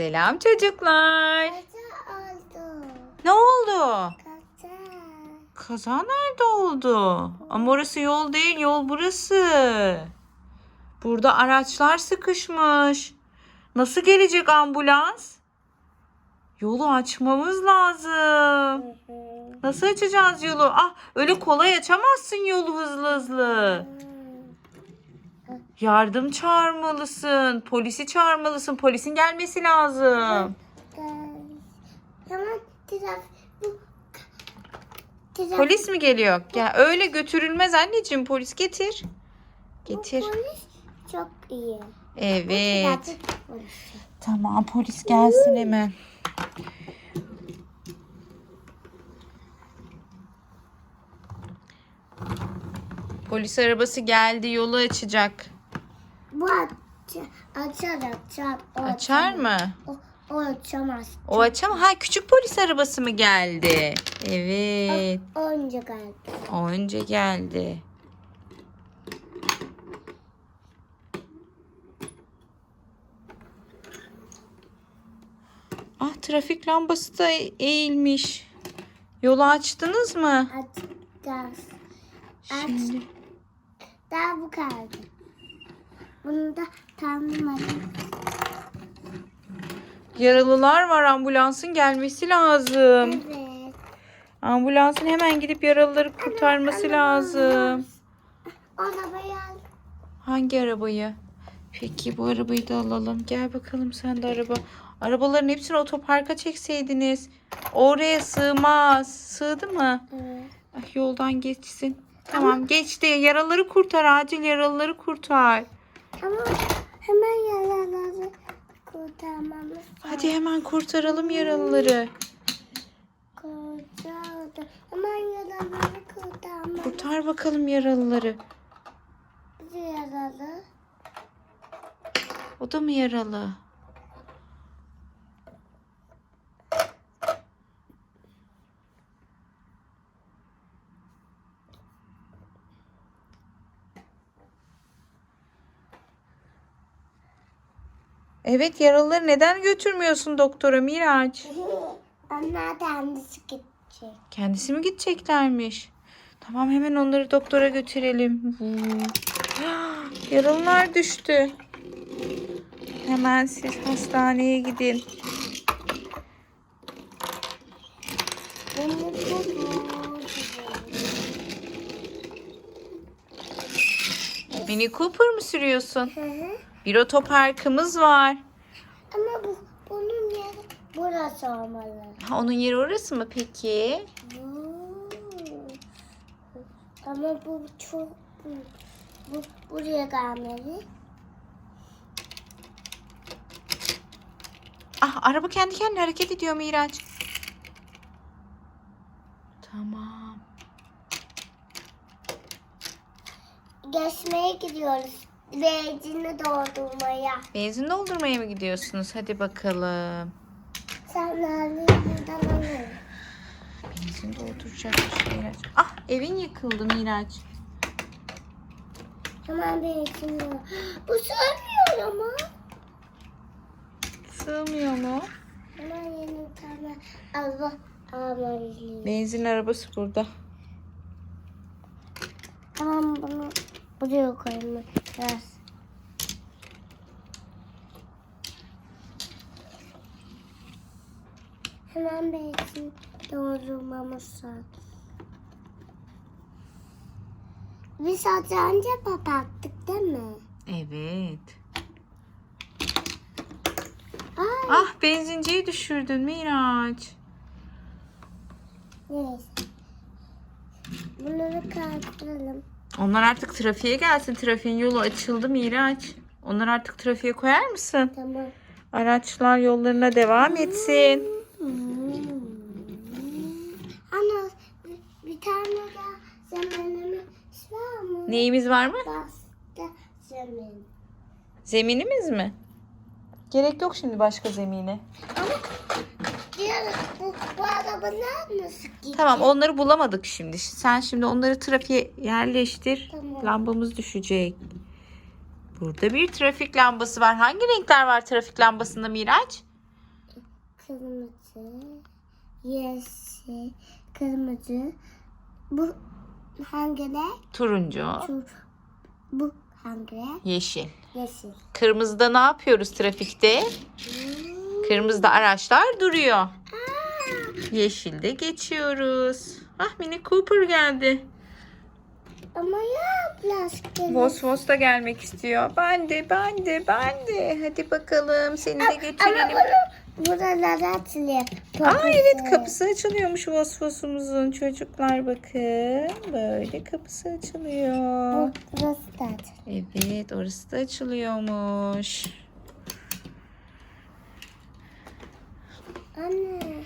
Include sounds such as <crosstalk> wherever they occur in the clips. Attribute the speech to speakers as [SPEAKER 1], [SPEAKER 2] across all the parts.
[SPEAKER 1] Selam çocuklar.
[SPEAKER 2] Kaza oldu.
[SPEAKER 1] Ne oldu?
[SPEAKER 2] Kaza.
[SPEAKER 1] Kaza nerede oldu? Ama orası yol değil, yol burası. Burada araçlar sıkışmış. Nasıl gelecek ambulans? Yolu açmamız lazım. Nasıl açacağız yolu? Ah, öyle kolay açamazsın yolu hızlı hızlı. Yardım çağırmalısın. Polisi çağırmalısın. Polisin gelmesi lazım. Polis mi geliyor? Ya öyle götürülmez anneciğim. Polis getir. Getir.
[SPEAKER 2] bu polis çok iyi.
[SPEAKER 1] Evet. Tamam polis gelsin hemen. Polis arabası geldi yolu açacak.
[SPEAKER 2] Bu aç, açar açar. O
[SPEAKER 1] Açar
[SPEAKER 2] açamaz.
[SPEAKER 1] mı?
[SPEAKER 2] O, o açamaz.
[SPEAKER 1] O açamaz. Ha küçük polis arabası mı geldi? Evet.
[SPEAKER 2] Önce geldi.
[SPEAKER 1] O önce geldi. Ah trafik lambası da eğilmiş. Yolu açtınız mı?
[SPEAKER 2] Açacağız. Aç.
[SPEAKER 1] Şimdi.
[SPEAKER 2] Daha bu kaldı. Bunu da tanımadım.
[SPEAKER 1] Yaralılar var ambulansın gelmesi lazım.
[SPEAKER 2] Evet.
[SPEAKER 1] Ambulansın hemen gidip yaralıları kurtarması lazım.
[SPEAKER 2] Arabayı al.
[SPEAKER 1] Hangi arabayı? Peki bu arabayı da alalım. Gel bakalım sen de araba. Arabaların hepsini otoparka çekseydiniz. Oraya sığmaz. Sığdı mı?
[SPEAKER 2] Evet.
[SPEAKER 1] Ah, yoldan geçsin. Tamam geçti. Yaralıları kurtar. Acil yaralıları kurtar.
[SPEAKER 2] Ama hemen yaraları kurtarmamız lazım.
[SPEAKER 1] Hadi hemen kurtaralım yaralıları.
[SPEAKER 2] Kurtardı. Hemen yaraları kurtarmamız
[SPEAKER 1] Kurtar bakalım yaralıları.
[SPEAKER 2] Bizi yaralı.
[SPEAKER 1] O da mı yaralı? Evet yaralıları neden götürmüyorsun doktora Miraç? <laughs>
[SPEAKER 2] Onlar kendisi gidecek.
[SPEAKER 1] Kendisi mi gideceklermiş? Tamam hemen onları doktora götürelim. <gasps> Yaralılar düştü. Hemen siz hastaneye gidin. Mini Cooper mı sürüyorsun?
[SPEAKER 2] Hı hı.
[SPEAKER 1] Bir otoparkımız var.
[SPEAKER 2] Ama bu bunun yeri burası olmalı.
[SPEAKER 1] Ha, onun yeri orası mı peki?
[SPEAKER 2] Bu. Ama bu çok bu, bu buraya gelmeli.
[SPEAKER 1] Ah araba kendi kendine hareket ediyor Miraç. Tamam.
[SPEAKER 2] Geçmeye gidiyoruz. Benzini doldurmaya.
[SPEAKER 1] Benzin doldurmaya mı gidiyorsunuz? Hadi bakalım.
[SPEAKER 2] Sen nerede buradan alın.
[SPEAKER 1] Benzin dolduracakmış Miraç. Ah evin yıkıldı Miraç.
[SPEAKER 2] Hemen benzini al. Bu sığmıyor ama.
[SPEAKER 1] Sığmıyor mu?
[SPEAKER 2] Hemen yeni bir tane araba almalıyım.
[SPEAKER 1] Benzin arabası burada.
[SPEAKER 2] Tamam bunu buraya koyayım biraz. Hemen benzin doldurmamız lazım. Biz az önce kapattık değil mi?
[SPEAKER 1] Evet.
[SPEAKER 2] Ay
[SPEAKER 1] Ah benzinciyi düşürdün Miraç.
[SPEAKER 2] neyse. Bunları kaldıralım.
[SPEAKER 1] Onlar artık trafiğe gelsin. Trafiğin yolu açıldı Miraç. Onları artık trafiğe koyar mısın?
[SPEAKER 2] Tamam.
[SPEAKER 1] Araçlar yollarına devam etsin.
[SPEAKER 2] Ana bir, tane daha zamanımız var mı?
[SPEAKER 1] Neyimiz var mı?
[SPEAKER 2] Bastı zemin.
[SPEAKER 1] Zeminimiz mi? Gerek yok şimdi başka zemine.
[SPEAKER 2] Diğer bu, bu arabalar nasıl gidiyor?
[SPEAKER 1] Tamam onları bulamadık şimdi. Sen şimdi onları trafiğe yerleştir.
[SPEAKER 2] Tamam.
[SPEAKER 1] Lambamız düşecek. Burada bir trafik lambası var. Hangi renkler var trafik lambasında Miraç?
[SPEAKER 2] kırmızı, yeşil, kırmızı. Bu hangi renk?
[SPEAKER 1] Turuncu,
[SPEAKER 2] bu hangi renk?
[SPEAKER 1] yeşil.
[SPEAKER 2] Yeşil.
[SPEAKER 1] Kırmızıda ne yapıyoruz trafikte? Kırmızıda araçlar duruyor. Yeşilde geçiyoruz. Ah Mini Cooper geldi.
[SPEAKER 2] ama ya plastik.
[SPEAKER 1] Vos Vos da gelmek istiyor. Ben de, ben de, ben de. Hadi bakalım seni de
[SPEAKER 2] Ama
[SPEAKER 1] götürelim.
[SPEAKER 2] bunu buralara atılıyor.
[SPEAKER 1] Aa evet kapısı açılıyormuş Vos Vos'umuzun. Çocuklar bakın. Böyle kapısı açılıyor.
[SPEAKER 2] Bu, burası da atılıyor.
[SPEAKER 1] Evet orası da açılıyormuş.
[SPEAKER 2] Anne.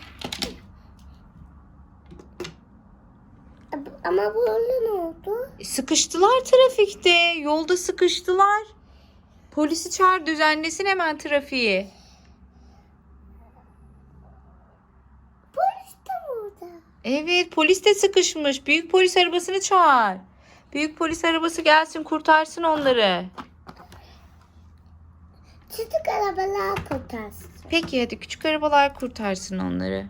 [SPEAKER 2] Ama burada ne oldu?
[SPEAKER 1] E, Sıkıştılar trafikte. Yolda sıkıştılar. Polisi çağır düzenlesin hemen trafiği.
[SPEAKER 2] Polis de burada.
[SPEAKER 1] Evet polis de sıkışmış. Büyük polis arabasını çağır. Büyük polis arabası gelsin kurtarsın onları.
[SPEAKER 2] Küçük arabalar kurtarsın.
[SPEAKER 1] Peki hadi küçük arabalar kurtarsın onları.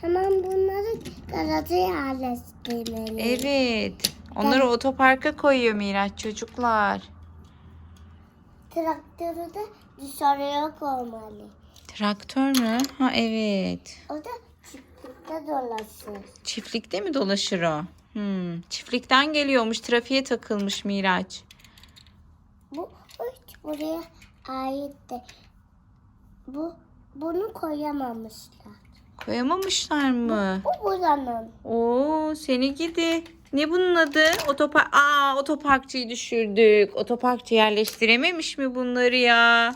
[SPEAKER 2] Hemen bunları garaja yerleştirmeli.
[SPEAKER 1] Evet. Onları otoparka koyuyor Miraç çocuklar.
[SPEAKER 2] Traktörü de dışarıya koymalı.
[SPEAKER 1] Traktör mü? Ha evet.
[SPEAKER 2] O da çiftlikte dolaşır.
[SPEAKER 1] Çiftlikte mi dolaşır o? Hmm. Çiftlikten geliyormuş. Trafiğe takılmış Miraç.
[SPEAKER 2] Bu buraya ait de. Bu bunu koyamamışlar.
[SPEAKER 1] Koyamamışlar mı?
[SPEAKER 2] Bu buranın.
[SPEAKER 1] Oo seni gidi. Ne bunun adı? Otopark. Aa otoparkçıyı düşürdük. Otoparkçı yerleştirememiş mi bunları ya?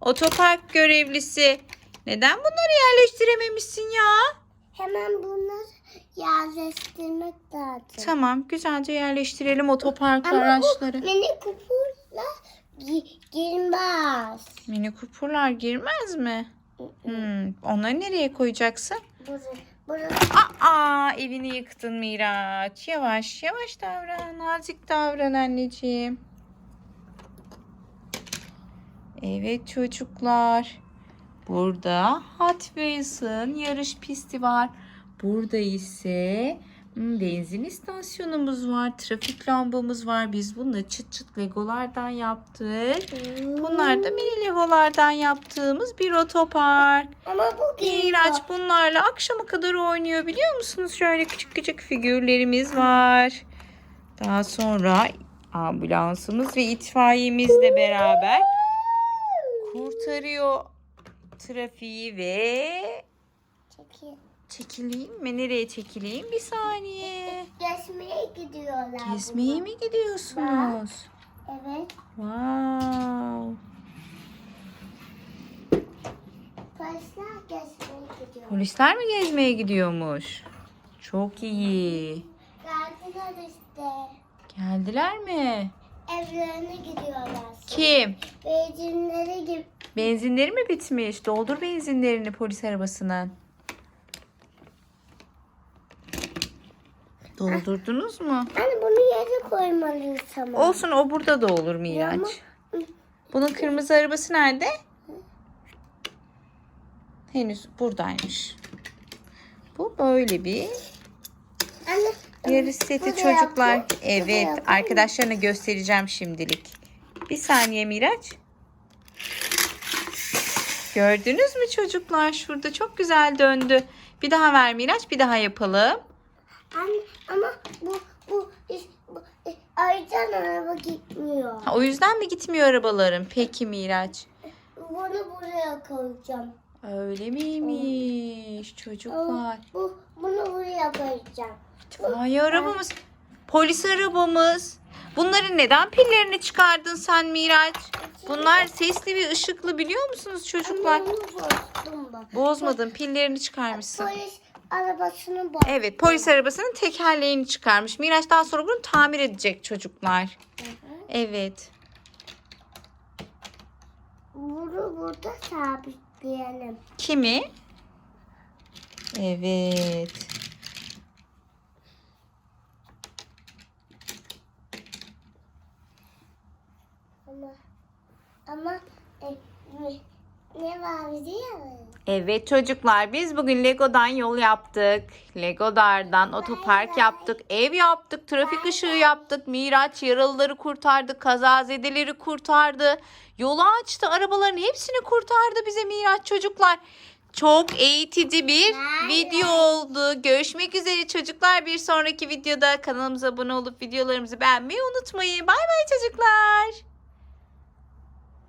[SPEAKER 1] Otopark görevlisi. Neden bunları yerleştirememişsin ya?
[SPEAKER 2] Hemen bunları yerleştirmek lazım.
[SPEAKER 1] Tamam güzelce yerleştirelim otopark
[SPEAKER 2] Ama
[SPEAKER 1] araçları.
[SPEAKER 2] bu mini kupurla gi- girmez.
[SPEAKER 1] Mini kupurlar girmez mi? Hmm, onları nereye koyacaksın?
[SPEAKER 2] Burası, burası
[SPEAKER 1] Aa evini yıktın Miraç. Yavaş yavaş davran. Nazik davran anneciğim. Evet çocuklar. Burada Hot Wheels'ın yarış pisti var. Burada ise benzin istasyonumuz var. Trafik lambamız var. Biz bunu çıt çıt legolardan yaptık. Bunlar da mini legolardan yaptığımız bir otopark.
[SPEAKER 2] Ama bu.
[SPEAKER 1] Miraç bunlarla akşama kadar oynuyor biliyor musunuz? Şöyle küçük küçük figürlerimiz var. Daha sonra ambulansımız ve itfaiyemizle beraber kurtarıyor trafiği ve
[SPEAKER 2] Çekil.
[SPEAKER 1] Çekileyim mi? Nereye çekileyim? Bir saniye.
[SPEAKER 2] Gezmeye gidiyorlar.
[SPEAKER 1] Gezmeye mi gidiyorsunuz?
[SPEAKER 2] Evet.
[SPEAKER 1] Wow.
[SPEAKER 2] Polisler gezmeye gidiyor.
[SPEAKER 1] Polisler mi gezmeye gidiyormuş? Çok iyi.
[SPEAKER 2] Geldiler işte.
[SPEAKER 1] Geldiler mi?
[SPEAKER 2] Evlerine gidiyorlar.
[SPEAKER 1] Kim?
[SPEAKER 2] Benzinleri gibi.
[SPEAKER 1] Benzinleri mi bitmiş? Doldur benzinlerini polis arabasının. Doldurdunuz mu?
[SPEAKER 2] Hani bunu yere koymalıyız ama.
[SPEAKER 1] Olsun o burada da olur Miraç. Bunun kırmızı arabası nerede? Henüz buradaymış. Bu böyle bir
[SPEAKER 2] Anne.
[SPEAKER 1] yarış seti çocuklar. Evet
[SPEAKER 2] koy.
[SPEAKER 1] arkadaşlarına göstereceğim şimdilik. Bir saniye Miraç. Gördünüz mü çocuklar? Şurada çok güzel döndü. Bir daha ver Miraç bir daha yapalım.
[SPEAKER 2] Anne ama bu bu bu e, aydan araba gitmiyor.
[SPEAKER 1] Ha, o yüzden mi gitmiyor arabaların? Peki Miraç.
[SPEAKER 2] Bunu buraya koyacağım.
[SPEAKER 1] Öyle miymiş çocuklar?
[SPEAKER 2] Bu bunu buraya koyacağım.
[SPEAKER 1] Vay arabamız. Polis arabamız. Bunların neden pillerini çıkardın sen Miraç? Bunlar sesli ve ışıklı biliyor musunuz çocuklar?
[SPEAKER 2] Bunu bozdum bak.
[SPEAKER 1] Bozmadın pillerini çıkarmışsın.
[SPEAKER 2] Polis arabasını boz.
[SPEAKER 1] Evet polis arabasının tekerleğini çıkarmış. Miraç daha sonra bunu tamir edecek çocuklar. Evet.
[SPEAKER 2] Bunu burada sabitleyelim.
[SPEAKER 1] Kimi? Evet.
[SPEAKER 2] Ama ama e, mi- Ne var biliyor musun?
[SPEAKER 1] Evet çocuklar biz bugün Lego'dan yol yaptık. Lego'lardan otopark yaptık. Ev yaptık. Trafik ışığı yaptık. Miraç yaralıları kurtardı. Kazazedeleri kurtardı. Yolu açtı. Arabaların hepsini kurtardı bize Miraç çocuklar. Çok eğitici bir video oldu. Görüşmek üzere çocuklar. Bir sonraki videoda kanalımıza abone olup videolarımızı beğenmeyi unutmayın. Bay bay çocuklar.